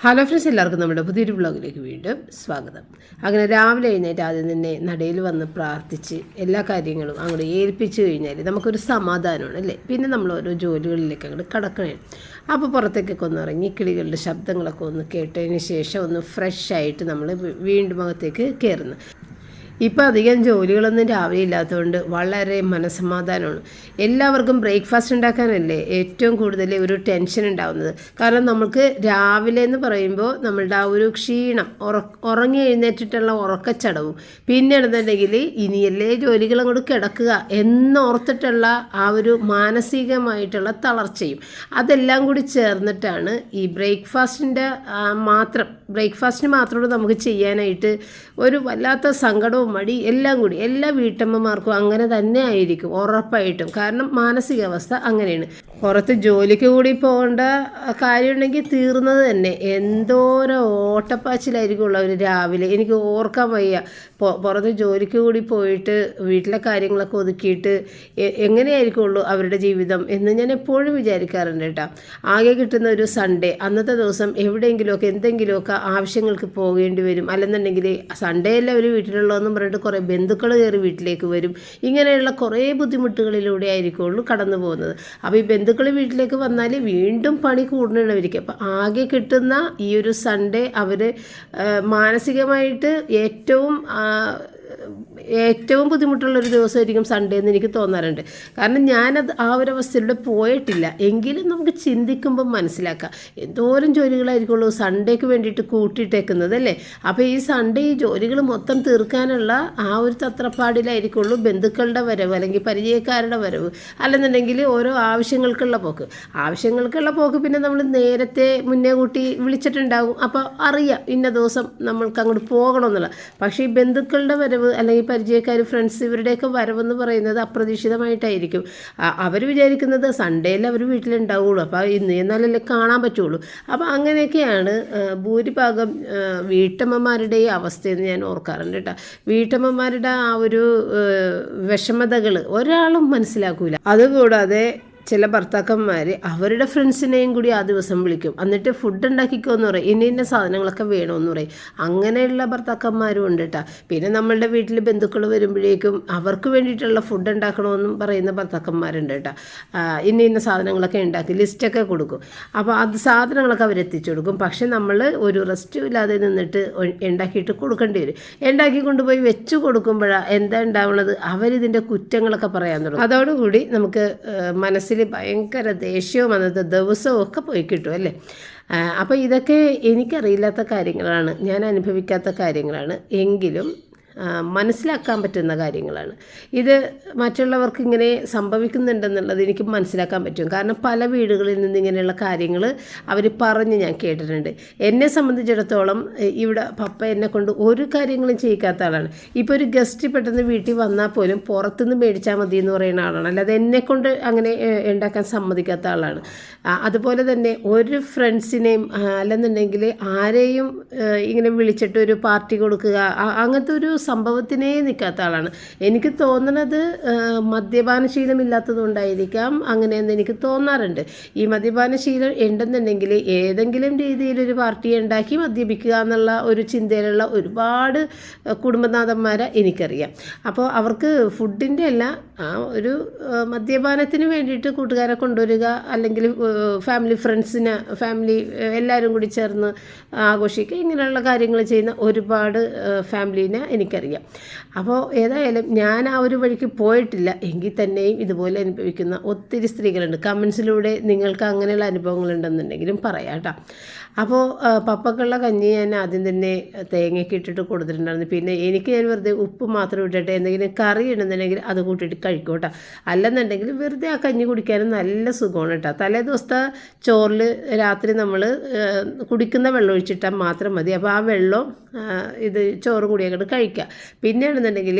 Hello friends എല്ലാവർക്കും നമ്മുടെ പുതിയൊരു വ്ളോഗിലേക്ക് വീണ്ടും സ്വാഗതം. അങ്ങനെ രാവിലെ എഴുന്നേറ്റ് ആദ്യം തന്നെ നടയിൽ വന്ന് പ്രാർത്ഥിച്ച് എല്ലാ കാര്യങ്ങളും അങ്ങോട്ട് ഏൽപ്പിച്ച് കഴിഞ്ഞാൽ നമുക്കൊരു സമാധാനമാണ് അല്ലേ? പിന്നെ നമ്മൾ ഓരോ ജോലികളിലേക്ക് അങ്ങോട്ട് കടക്കണേ അപ്പോൾ പുറത്തേക്കൊക്കെ ഒന്ന് ഇറങ്ങി കിളികളുടെ ശബ്ദങ്ങളൊക്കെ ഒന്ന് കേട്ടതിന് ശേഷം ഒന്ന് ഫ്രഷ് ആയിട്ട് നമ്മൾ വീണ്ടും അകത്തേക്ക് കയറുന്നു ഇപ്പോൾ അധികം ജോലികളൊന്നും രാവിലെ ഇല്ലാത്തതുകൊണ്ട് വളരെ മനസ്സമാധാനമാണ്. എല്ലാവർക്കും ബ്രേക്ക്ഫാസ്റ്റ് ഉണ്ടാക്കാനല്ലേ ഏറ്റവും കൂടുതൽ ഒരു ടെൻഷൻ ഉണ്ടാകുന്നത് കാരണം നമുക്ക് രാവിലെ എന്ന് പറയുമ്പോൾ നമ്മളുടെ ആ ഒരു ക്ഷീണം ഉറങ്ങി എഴുന്നേറ്റിട്ടുള്ള ഉറക്കച്ചടവും പിന്നെ എന്നുണ്ടെങ്കിൽ ഇനിയല്ലേ ജോലികൾ അങ്ങോട്ട് കിടക്കുക എന്നോർത്തിട്ടുള്ള ആ ഒരു മാനസികമായിട്ടുള്ള തളർച്ചയും. അതെല്ലാം കൂടി ചേർന്നിട്ടാണ് ഈ ബ്രേക്ക്ഫാസ്റ്റിന്റെ മാത്രം ബ്രേക്ക്ഫാസ്റ്റിന് മാത്രമേ നമുക്ക് ചെയ്യാനായിട്ട് ഒരു വല്ലാത്ത സങ്കടവും മടി എല്ലാം കൂടി. എല്ലാ വീട്ടമ്മമാർക്കും അങ്ങനെ തന്നെ ആയിരിക്കും ഉറപ്പായിട്ടും. കാരണം മാനസികാവസ്ഥ അങ്ങനെയാണ്. പുറത്ത് ജോലിക്ക് കൂടി പോകേണ്ട കാര്യമുണ്ടെങ്കിൽ തീർന്നത് തന്നെ. എന്തോരം ഓട്ടപ്പാച്ചിലായിരിക്കും ഉള്ളവർ രാവിലെ. എനിക്ക് ഓർക്കാൻ വയ്യ. പുറത്ത് ജോലിക്ക് കൂടി പോയിട്ട് വീട്ടിലെ കാര്യങ്ങളൊക്കെ ഒതുക്കിയിട്ട് എങ്ങനെയായിരിക്കുള്ളൂ അവരുടെ ജീവിതം എന്ന് ഞാൻ എപ്പോഴും വിചാരിക്കാറുണ്ട് കേട്ടോ. ആകെ കിട്ടുന്ന ഒരു സൺഡേ അന്നത്തെ ദിവസം എവിടെയെങ്കിലുമൊക്കെ എന്തെങ്കിലുമൊക്കെ ആവശ്യങ്ങൾക്ക് പോകേണ്ടി വരും. അല്ലെന്നുണ്ടെങ്കിൽ സൺഡേ അല്ല അവർ വീട്ടിലുള്ളതെന്നും പറഞ്ഞിട്ട് കുറേ ബന്ധുക്കൾ കയറി വീട്ടിലേക്ക് വരും. ഇങ്ങനെയുള്ള കുറേ ബുദ്ധിമുട്ടുകളിലൂടെ ആയിരിക്കുള്ളൂ കടന്നു പോകുന്നത് അപ്പോൾ ഈ ബന്ധുക്കൾ വീട്ടിലേക്ക് വന്നാൽ വീണ്ടും പണി കൂടുന്നവർക്ക് അപ്പോൾ ആകെ കിട്ടുന്ന ഈ ഒരു സൺഡേ അവർ മാനസികമായിട്ട് ഏറ്റവും ഏറ്റവും ബുദ്ധിമുട്ടുള്ള ഒരു ദിവസമായിരിക്കും സൺഡേ എന്ന് എനിക്ക് തോന്നാറുണ്ട്. കാരണം ഞാനത് ആ ഒരു അവസ്ഥയിലൂടെ പോയിട്ടില്ല. എങ്കിലും നമുക്ക് ചിന്തിക്കുമ്പോൾ മനസ്സിലാക്കാം. എന്തോരം ജോലികളായിരിക്കുള്ളൂ സൺഡേക്ക് വേണ്ടിയിട്ട് കൂട്ടിയിട്ടേക്കുന്നത് അല്ലേ? അപ്പോൾ ഈ സൺഡേ ഈ ജോലികൾ മൊത്തം തീർക്കാനുള്ള ആ ഒരു തത്രപ്പാടിലായിരിക്കുള്ളൂ ബന്ധുക്കളുടെ വരവ് അല്ലെങ്കിൽ പരിചയക്കാരുടെ വരവ്. അല്ലെന്നുണ്ടെങ്കിൽ ഓരോ ആവശ്യങ്ങൾക്കുള്ള പോക്ക്. ആവശ്യങ്ങൾക്കുള്ള പോക്ക് പിന്നെ നമ്മൾ നേരത്തെ മുന്നേ കൂട്ടി വിളിച്ചിട്ടുണ്ടാകും അപ്പോൾ അറിയാം ഇന്ന ദിവസം നമ്മൾക്ക് അങ്ങോട്ട് പോകണമെന്നുള്ള. പക്ഷേ ഈ ബന്ധുക്കളുടെ വരവ് അല്ലെങ്കിൽ പരിചയക്കാർ ഫ്രണ്ട്സ് ഇവരുടെയൊക്കെ വരവെന്ന് പറയുന്നത് അപ്രതീക്ഷിതമായിട്ടായിരിക്കും. അവർ വിചാരിക്കുന്നത് സൺഡേയിൽ അവർ വീട്ടിലുണ്ടാവുള്ളൂ. അപ്പോൾ ഇന്ന് എന്നാലല്ലേ കാണാൻ പറ്റുള്ളൂ. അപ്പോൾ അങ്ങനെയൊക്കെയാണ് ഭൂരിഭാഗം വീട്ടമ്മമാരുടെ ഈ അവസ്ഥയെന്ന് ഞാൻ ഓർക്കാറുണ്ട് കേട്ടോ. വീട്ടമ്മമാരുടെ ആ ഒരു വിഷമതകൾ ഒരാളും മനസ്സിലാക്കൂല. അതുകൂടാതെ ചില ഭർത്താക്കന്മാർ അവരുടെ ഫ്രണ്ട്സിനെയും കൂടി ആ ദിവസം വിളിക്കും. എന്നിട്ട് ഫുഡ് ഉണ്ടാക്കിക്കോ എന്ന് പറയും. ഇന്ന ഇന്ന സാധനങ്ങളൊക്കെ വേണമെന്ന് പറയും. അങ്ങനെയുള്ള ഭർത്താക്കന്മാരും ഉണ്ട് കേട്ടോ പിന്നെ നമ്മളുടെ വീട്ടിൽ ബന്ധുക്കൾ വരുമ്പോഴേക്കും അവർക്ക് വേണ്ടിയിട്ടുള്ള ഫുഡ് ഉണ്ടാക്കണമെന്നും പറയുന്ന ഭർത്താക്കന്മാരുണ്ട് കേട്ടോ ഇന്ന ഇന്ന സാധനങ്ങളൊക്കെ ഉണ്ടാക്കി ലിസ്റ്റൊക്കെ കൊടുക്കും. അപ്പോൾ അത് സാധനങ്ങളൊക്കെ അവരെത്തിച്ചു കൊടുക്കും. പക്ഷെ നമ്മൾ ഒരു റെസ്റ്റും ഇല്ലാതെ നിന്നിട്ട് ഉണ്ടാക്കിയിട്ട് കൊടുക്കേണ്ടി വരും. ഉണ്ടാക്കി കൊണ്ടുപോയി വെച്ച് കൊടുക്കുമ്പോഴാണ് എന്താ ഉണ്ടാവുന്നത്? അവരിതിന്റെ കുറ്റങ്ങളൊക്കെ പറയാൻ തുടങ്ങും. അതോടുകൂടി നമുക്ക് മനസ്സിൽ ഭയങ്കര ദേഷ്യവും അന്നത്തെ ദിവസവും ഒക്കെ പോയി കിട്ടും അല്ലേ? അപ്പോൾ ഇതൊക്കെ എനിക്കറിയില്ലാത്ത കാര്യങ്ങളാണ്. ഞാൻ അനുഭവിക്കാത്ത കാര്യങ്ങളാണ്. എങ്കിലും മനസ്സിലാക്കാൻ പറ്റുന്ന കാര്യങ്ങളാണ്. ഇത് മറ്റുള്ളവർക്ക് ഇങ്ങനെ സംഭവിക്കുന്നുണ്ടെന്നുള്ളത് എനിക്ക് മനസ്സിലാക്കാൻ പറ്റും. കാരണം പല വീടുകളിൽ നിന്ന് ഇങ്ങനെയുള്ള കാര്യങ്ങൾ അവർ പറഞ്ഞ് ഞാൻ കേട്ടിട്ടുണ്ട്. എന്നെ സംബന്ധിച്ചിടത്തോളം ഇവിടെ പപ്പ എന്നെ കൊണ്ട് ഒരു കാര്യങ്ങളും ചെയ്യിക്കാത്ത ആളാണ്. ഇപ്പോൾ ഒരു ഗസ്റ്റ് പെട്ടെന്ന് വീട്ടിൽ വന്നാൽ പോലും പുറത്തുനിന്ന് മേടിച്ചാൽ മതി എന്ന് പറയുന്ന ആളാണ്. അല്ലാതെ എന്നെ കൊണ്ട് അങ്ങനെ ഉണ്ടാക്കാൻ സമ്മതിക്കാത്ത ആളാണ്. അതുപോലെ തന്നെ ഒരു ഫ്രണ്ട്സിനെയും അല്ലെന്നുണ്ടെങ്കിൽ ആരെയും ഇങ്ങനെ വിളിച്ചിട്ട് ഒരു പാർട്ടി കൊടുക്കുക അങ്ങനത്തെ ഒരു സംഭവത്തിനേ നിൽക്കാത്ത ആളാണ്. എനിക്ക് മദ്യപാനശീലം മദ്യപാനശീലമില്ലാത്തത് കൊണ്ടായിരിക്കാം അങ്ങനെയെന്ന് എനിക്ക് തോന്നാറുണ്ട്. ഈ മദ്യപാനശീലം ഉണ്ടെന്നുണ്ടെങ്കിൽ ഏതെങ്കിലും രീതിയിൽ ഒരു പാർട്ടി ഉണ്ടാക്കി മദ്യപിക്കുക എന്നുള്ള ഒരു ചിന്തയിലുള്ള ഒരുപാട് കുടുംബനാഥന്മാരെ എനിക്കറിയാം. അപ്പോൾ അവർക്ക് ഫുഡിന്റെ അല്ല ആ ഒരു മദ്യപാനത്തിന് വേണ്ടിയിട്ട് കൂട്ടുകാരെ കൊണ്ടുവരിക അല്ലെങ്കിൽ ഫാമിലി ഫ്രണ്ട്സിന് ഫാമിലി എല്ലാവരും കൂടി ചേർന്ന് ആഘോഷിക്കുക ഇങ്ങനെയുള്ള കാര്യങ്ങൾ ചെയ്യുന്ന ഒരുപാട് ഫാമിലീനെ എനിക്കറിയാം. അപ്പോൾ ഏതായാലും ഞാൻ ആ ഒരു വഴിക്ക് പോയിട്ടില്ല. എങ്കിൽ തന്നെയും ഇതുപോലെ അനുഭവിക്കുന്ന ഒത്തിരി സ്ത്രീകളുണ്ട്. കമൻസിലൂടെ നിങ്ങൾക്ക് അങ്ങനെയുള്ള അനുഭവങ്ങളുണ്ടെന്നുണ്ടെങ്കിലും പറയാം കേട്ടോ. അപ്പോൾ പപ്പക്കുള്ള കഞ്ഞി ഞാൻ ആദ്യം തന്നെ തേങ്ങയൊക്കെ ഇട്ടിട്ട് കൊടുത്തിട്ടുണ്ടായിരുന്നു. പിന്നെ എനിക്ക് ഞാൻ വെറുതെ ഉപ്പ് മാത്രം ഇട്ടിട്ട് എന്തെങ്കിലും കറി ഇടുന്നുണ്ടെങ്കിൽ അത് കൂട്ടിയിട്ട് കഴിക്കും കേട്ടോ. അല്ലെന്നുണ്ടെങ്കിൽ വെറുതെ ആ കഞ്ഞി കുടിക്കാനും നല്ല സുഖമാണ് കേട്ടോ. തലേ ദിവസത്തെ ചോറിൽ രാത്രി നമ്മൾ കുടിക്കുന്ന വെള്ളം ഒഴിച്ചിട്ടാൽ മാത്രം മതി. അപ്പോൾ ആ വെള്ളം ഇത് ചോറ് കൂടിയൊക്കെ കഴിക്കുക പിന്നെയാണെന്നുണ്ടെങ്കിൽ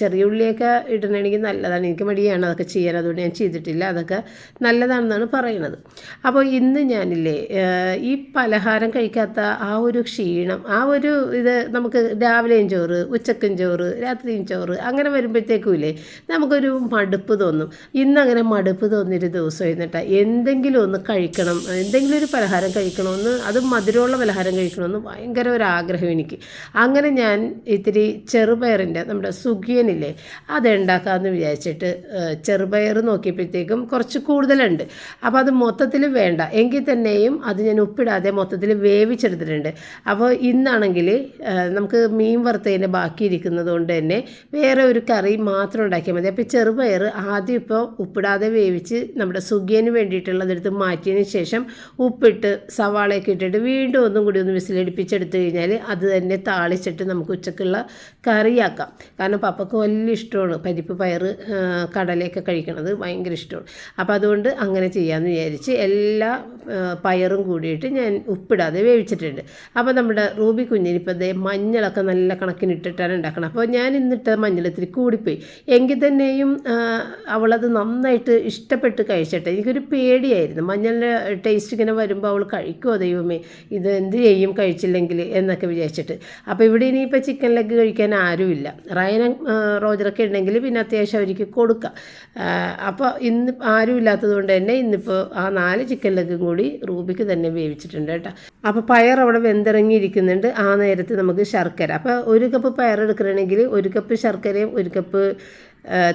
ചെറിയ ഉള്ളിയൊക്കെ ഇടണമെങ്കിൽ നല്ലതാണ്. എനിക്ക് മടിയാണ് അതൊക്കെ ചെയ്യാൻ. അതുകൊണ്ട് ഞാൻ ചെയ്തിട്ടില്ല. അതൊക്കെ നല്ലതാണെന്നാണ് പറയുന്നത് അപ്പോൾ ഇന്ന് ഞാനില്ലേ ഈ പലഹാരം കഴിക്കാത്ത ആ ഒരു ക്ഷീണം ആ ഒരു ഇത് നമുക്ക് രാവിലെയും ചോറ് ഉച്ചക്കും ചോറ് രാത്രിയും ചോറ് അങ്ങനെ വരുമ്പോഴത്തേക്കും ഇല്ലേ നമുക്കൊരു മടുപ്പ് തോന്നും. ഇന്നങ്ങനെ മടുപ്പ് തോന്നിയൊരു ദിവസം എന്നിട്ട് എന്തെങ്കിലും ഒന്ന് കഴിക്കണം എന്തെങ്കിലും ഒരു പലഹാരം കഴിക്കണമെന്ന് അത് മധുരമുള്ള പലഹാരം കഴിക്കണമെന്ന് ഭയങ്കര ഒരു ആഗ്രഹം എനിക്ക്. അങ്ങനെ ഞാൻ ഇത്തിരി ചെറുപയറിന്റെ നമ്മുടെ സുഖിയനില്ലേ അതുണ്ടാക്കാമെന്ന് വിചാരിച്ചിട്ട് ചെറുപയർ നോക്കിയപ്പോഴത്തേക്കും കുറച്ച് കൂടുതലുണ്ട്. അപ്പോൾ അത് മൊത്തത്തിൽ വേണ്ട. എങ്കിൽ തന്നെയും അത് ഞാൻ ഉപ്പിടാതെ മൊത്തത്തിൽ വേവിച്ചെടുത്തിട്ടുണ്ട്. അപ്പോൾ ഇന്നാണെങ്കിൽ നമുക്ക് മീൻ വറുത്തതിന്റെ ബാക്കി ഇരിക്കുന്നത് കൊണ്ട് തന്നെ വേറെ ഒരു കറി മാത്രം ഉണ്ടാക്കിയാൽ മതി. അപ്പോൾ ചെറുപയർ ആദ്യം ഇപ്പോൾ ഉപ്പിടാതെ വേവിച്ച് നമ്മുടെ സുഖിയന് വേണ്ടിയിട്ടുള്ളതെടുത്ത് മാറ്റിയതിന് ശേഷം ഉപ്പിട്ട് സവാളയൊക്കെ ഇട്ടിട്ട് വീണ്ടും ഒന്നും കൂടി ഒന്ന് വിസിലടിപ്പിച്ചെടുത്ത് കഴിഞ്ഞാൽ അത് തന്നെ താളിച്ചിട്ട് നമുക്ക് ഉച്ചക്കുള്ള കറിയാക്കാം. കാരണം പപ്പക്ക് വലിയ ഇഷ്ടമാണ് പരിപ്പ് പയർ കടലയൊക്കെ കഴിക്കണത് ഭയങ്കര ഇഷ്ടമാണ്. അപ്പോൾ അതുകൊണ്ട് അങ്ങനെ ചെയ്യാമെന്ന് വിചാരിച്ച് എല്ലാ പയറും കൂടിയിട്ട് ഞാൻ ഉപ്പിടാതെ വേവിച്ചിട്ടുണ്ട്. അപ്പോൾ നമ്മുടെ റൂബി കുഞ്ഞിനിപ്പോൾ ദേ മഞ്ഞളൊക്കെ നല്ല കണക്കിന് ഇട്ടിട്ടാണ് ഉണ്ടാക്കണം അപ്പോൾ ഞാൻ ഇന്നിട്ട് മഞ്ഞൾ ഇത്തിരി കൂടിപ്പോയി. എങ്കിൽ തന്നെയും അവളത് നന്നായിട്ട് ഇഷ്ടപ്പെട്ട് കഴിച്ചിട്ട്. എനിക്കൊരു പേടിയായിരുന്നു. മഞ്ഞളിന്റെ ടേസ്റ്റ് ഇങ്ങനെ വരുമ്പോൾ അവൾ കഴിക്കുമോ ദൈവമേ? ഇത് എന്ത് ചെയ്യും കഴിച്ചില്ലെങ്കിൽ എന്നൊക്കെ വിചാരിച്ചിട്ട്. അപ്പോൾ ഇവിടെ ഇനിയിപ്പോൾ ചിക്കൻ ലെഗ് കഴിക്കാൻ ആരുമില്ല. റയന റോജറൊക്കെ ഉണ്ടെങ്കിൽ പിന്നെ അത്യാവശ്യം അവർക്ക് കൊടുക്കാം. അപ്പോൾ ഇന്ന് ആരും ഇല്ലാത്തത് കൊണ്ട് തന്നെ ഇന്നിപ്പോൾ ആ നാല് ചിക്കൻ ലെഗും കൂടി റൂബിക്ക് തന്നെ വേവിച്ചിട്ടുണ്ട്. കേട്ടോ. അപ്പോൾ പയർ അവിടെ വെന്തിറങ്ങിയിരിക്കുന്നുണ്ട്. ആ നേരത്ത് നമുക്ക് ശർക്കര. അപ്പോൾ ഒരു കപ്പ് പയർ എടുക്കണമെങ്കിൽ ഒരു കപ്പ് ശർക്കരയും ഒരു കപ്പ്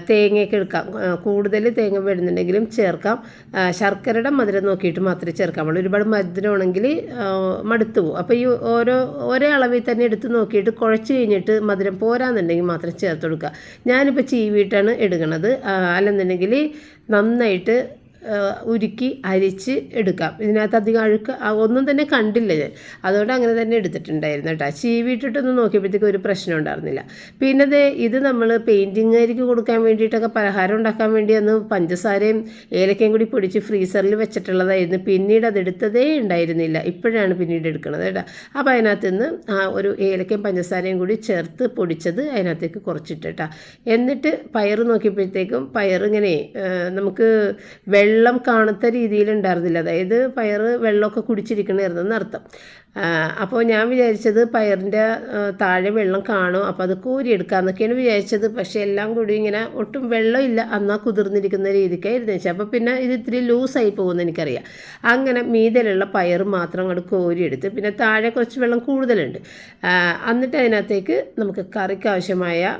തേങ്ങയൊക്കെ എടുക്കാം. കൂടുതൽ തേങ്ങ വേണമെന്നുണ്ടെങ്കിലും ചേർക്കാം. ശർക്കരയുടെ മധുരം നോക്കിയിട്ട് മാത്രമേ ചേർക്കാൻ പാടുള്ളൂ. ഒരുപാട് മധുരമാണെങ്കിൽ മടുത്തു പോകും. അപ്പോൾ ഈ ഓരോ ഒരേ അളവിൽ തന്നെ എടുത്ത് നോക്കിയിട്ട് കുഴച്ച് കഴിഞ്ഞിട്ട് മധുരം പോരാന്നുണ്ടെങ്കിൽ മാത്രം ചേർത്ത് കൊടുക്കുക. ഞാനിപ്പോൾ ചീവിയിട്ടാണ് എടുക്കുന്നത് അല്ലെന്നുണ്ടെങ്കിൽ നന്നായിട്ട് ഉരുക്കി അരിച്ച് എടുക്കാം. ഇതിനകത്ത് അധികം അഴുക്ക് ഒന്നും തന്നെ കണ്ടില്ല ഞാൻ. അതുകൊണ്ട് അങ്ങനെ തന്നെ എടുത്തിട്ടുണ്ടായിരുന്നു കേട്ടോ. ചീവിയിട്ടിട്ടൊന്നും നോക്കിയപ്പോഴത്തേക്കും ഒരു പ്രശ്നം ഉണ്ടായിരുന്നില്ല. പിന്നെ ഇത് ഇത് നമ്മൾ പെയിന്റിങ്ങുകാർക്ക് കൊടുക്കാൻ വേണ്ടിയിട്ടൊക്കെ പലഹാരം ഉണ്ടാക്കാൻ വേണ്ടി ഒന്ന് പഞ്ചസാരയും ഏലക്കയും കൂടി പൊടിച്ച് ഫ്രീസറിൽ വെച്ചിട്ടുള്ളതായിരുന്നു. പിന്നീട് അത് എടുത്തതേ ഉണ്ടായിരുന്നില്ല. ഇപ്പോഴാണ് പിന്നീട് എടുക്കുന്നത് കേട്ടോ. അപ്പോൾ അതിനകത്ത് നിന്ന് ഒരു ഏലക്കയും പഞ്ചസാരയും കൂടി ചേർത്ത് പൊടിച്ചത് അതിനകത്തേക്ക് കുറച്ചിട്ട് കേട്ടോ. എന്നിട്ട് പയർ നോക്കിയപ്പോഴത്തേക്കും പയർ ഇങ്ങനെ നമുക്ക് വെള്ളം വെള്ളം കാണത്ത രീതിയിലുണ്ടായിരുന്നില്ല. അതായത് പയർ വെള്ളമൊക്കെ കുടിച്ചിരിക്കണമായിരുന്നു എന്നർത്ഥം. അപ്പോൾ ഞാൻ വിചാരിച്ചത് പയറിന്റെ താഴെ വെള്ളം കാണും അപ്പോൾ അത് കോരിയെടുക്കാമെന്നൊക്കെയാണ് വിചാരിച്ചത്. പക്ഷേ എല്ലാം കൂടി ഇങ്ങനെ ഒട്ടും വെള്ളമില്ല അന്നാ കുതിർന്നിരിക്കുന്ന രീതിക്കായിരുന്നു വെച്ചാൽ അപ്പോൾ പിന്നെ ഇത് ഇത്തിരി ലൂസായി പോകുമെന്ന് എനിക്കറിയാം. അങ്ങനെ മീതലുള്ള പയർ മാത്രം അങ്ങോട്ട് കോരിയെടുത്ത് പിന്നെ താഴെ കുറച്ച് വെള്ളം കൂടുതലുണ്ട്. എന്നിട്ട് അതിനകത്തേക്ക് നമുക്ക് കറിക്ക് ആവശ്യമായ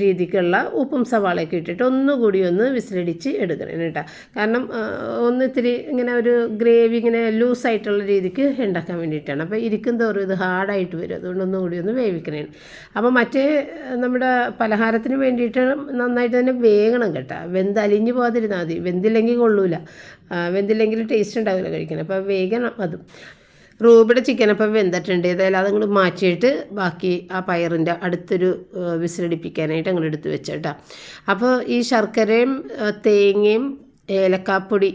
രീതിക്കുള്ള ഉപ്പും സവാളയൊക്കെ ഇട്ടിട്ട് ഒന്നുകൂടി ഒന്ന് വിസിലടിച്ച് എടുക്കണം കേട്ടോ. കാരണം ഒന്ന് ഇത്തിരി ഇങ്ങനെ ഒരു ഗ്രേവി ഇങ്ങനെ ലൂസായിട്ടുള്ള രീതിക്ക് ഉണ്ടാക്കാൻ വേണ്ടിയിട്ടാണ്. അപ്പോൾ ഇരിക്കും തോറും ഇത് ഹാർഡായിട്ട് വരും. അതുകൊണ്ട് ഒന്നുകൂടി ഒന്ന് വേവിക്കണേ. അപ്പോൾ മറ്റേ നമ്മുടെ പലഹാരത്തിന് വേണ്ടിയിട്ട് നന്നായിട്ട് തന്നെ വേഗണം കേട്ടോ. വെന്ത് അലിഞ്ഞു പോകാതിരുന്നാൽ മതി. വെന്തില്ലെങ്കിൽ കൊള്ളൂല. വെന്തില്ലെങ്കിൽ ടേസ്റ്റ് ഉണ്ടാവില്ല കഴിക്കണം അപ്പോൾ വേഗണം അതും. റൂബിയുടെ ചിക്കൻ അപ്പം വെന്തിട്ടുണ്ട്. ഏതായാലും അതങ്ങോട്ട് മാറ്റിയിട്ട് ബാക്കി ആ പയറിന്റെ അടുത്തൊരു വിസിലടിപ്പിക്കാനായിട്ട് അങ്ങോട്ട് എടുത്ത് വെച്ചേട്ടാ. അപ്പോൾ ഈ ശർക്കരയും തേങ്ങയും ഏലക്കാപ്പൊടി